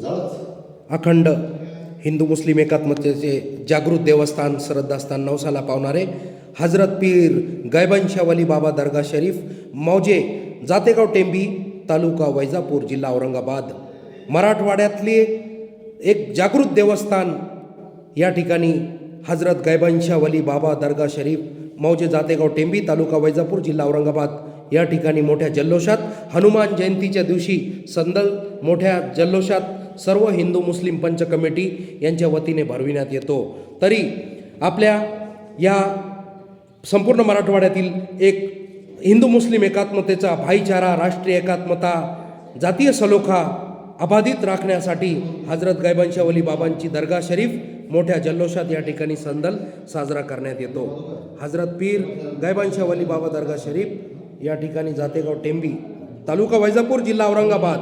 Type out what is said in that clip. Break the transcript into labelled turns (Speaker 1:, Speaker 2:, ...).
Speaker 1: अखंड हिंदू मुस्लिम एकात्मतेचे जागृत देवस्थान श्रद्धास्थान नवसाला पावणारे हजरत पीर गैबनशावली बाबा दर्गा शरीफ मौजे जातेगाव टेंबी तालुका वैजापूर जिल्हा औरंगाबाद. मराठवाड्यातले एक जागृत देवस्थान या ठिकाणी हजरत गैबनशावली बाबा दर्गा शरीफ मौजे जातेगाव टेंबी तालुका वैजापूर जिल्हा औरंगाबाद या ठिकाणी मोठ्या जल्लोषात हनुमान जयंतीच्या दिवशी संदल मोठ्या जल्लोषात सर्व हिंदू मुस्लिम पंच कमिटी यांच्या वतीने भरविण्यात येतो. तरी आपल्या या संपूर्ण मराठवाड्यातील एक हिंदू मुस्लिम एकात्मतेचा भाईचारा राष्ट्रीय एकात्मता जातीय सलोखा अबाधित राखण्यासाठी हजरत गैबनशाह वली बाबांची दर्गा शरीफ मोठ्या जल्लोषात या ठिकाणी संदल साजरा करण्यात येतो. हजरत पीर गैबनशाह वली बाबा दर्गा शरीफ या ठिकाणी जातेगाव टेंबी तालुका वैजापूर जिल्हा औरंगाबाद